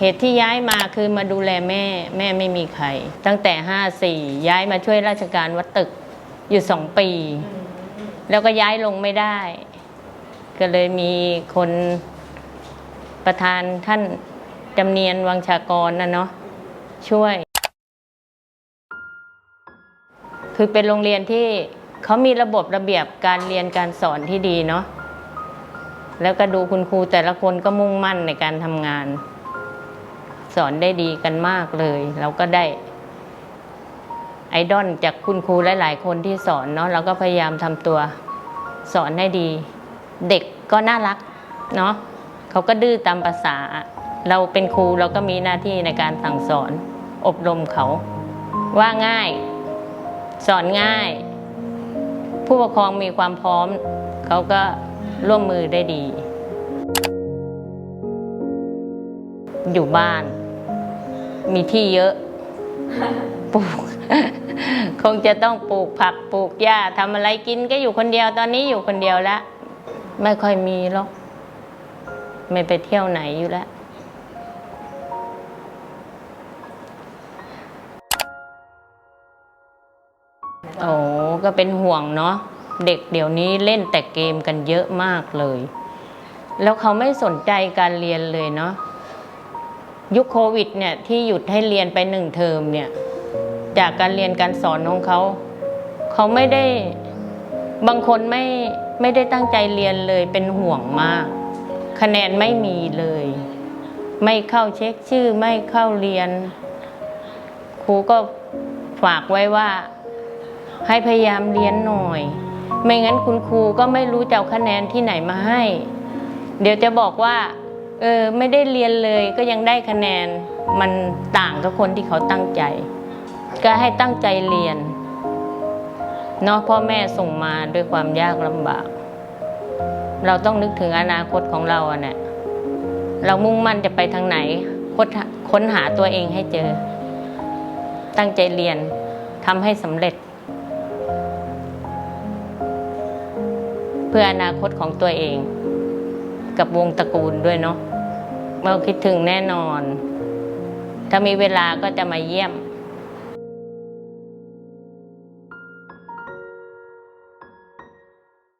เหตุที่ย้ายมาคือมาดูแลแม่ แม่ไม่มีใคร ตั้งแต่ 54 ย้ายมาช่วยราชการวัดตึกอยู่สองปี แล้วก็ย้ายลงไม่ได้ ก็เลยมีคนประธานท่านจำเนียนวังชากรนะเนาะช่วย คือเป็นโรงเรียนที่เขามีระบบระเบียบการเรียนการสอนที่ดีเนาะแล้วก็ดูคุณครูแต่ละคนก็มุ่งมั่นในการทำงาน สอนได้ดีกันมากเลย เราก็ได้ไอดอลจากคุณครูหลาย ๆ คนที่สอนเนาะเราก็พยายามทำตัวสอนให้ดี เด็กก็น่ารักเนาะเขาก็ดื้อตามภาษา เราเป็นครูเราก็มีหน้าที่ในการสั่งสอน อบรมเขา ว่าง่าย สอนง่าย ผู้ปกครองมีความพร้อม เขาก็ร่วมมือได้ดี อยู่บ้าน มีที่เยอะปลูก คงจะต้องปลูกผักปลูกหญ้าทำอะไรกินก็อยู่คนเดียวตอนนี้อยู่คนเดียวแล้วไม่ค่อยมีหรอก ไม่ไปเที่ยวไหนอยู่แล้วโอ้ก็เป็นห่วงเนาะเด็กเดี๋ยวนี้เล่นแต่เกมกันเยอะมากเลย แล้วเขาไม่สนใจการเรียนเลยเนาะ ยุคโควิดเนี่ยที่หยุดให้เรียนไปหนึ่งเทอมเนี่ยจากการเรียนการสอนของเขาเขาไม่ได้บางคนไม่ไม่ได้ตั้งใจเรียนเลยเป็นห่วงมาก คะแนนไม่มีเลย ไม่เข้าเช็คชื่อไม่เข้าเรียน ครูก็ฝากไว้ว่า ให้พยายามเรียนหน่อย ไม่งั้นคุณครูก็ไม่รู้จะเอาคะแนนที่ไหนมาให้ เดี๋ยวจะบอกว่า เออไม่ได้เรียนเลยก็ยังได้คะแนนมันต่างกับคนที่เขาตั้งใจ ก็ให้ตั้งใจเรียนเนาะพ่อแม่ส่งมาด้วยความยากลำบาก เราต้องนึกถึงอนาคตของเราอะเนี่ยเรามุ่งมั่นจะไปทางไหนค้นหาค้นหาตัวเองให้เจอ ตั้งใจเรียนทำให้สำเร็จ เพื่ออนาคตของตัวเอง กับวงตระกูลด้วยเนาะเราคิดถึงแน่นอน ถ้ามีเวลาก็จะมาเยี่ยม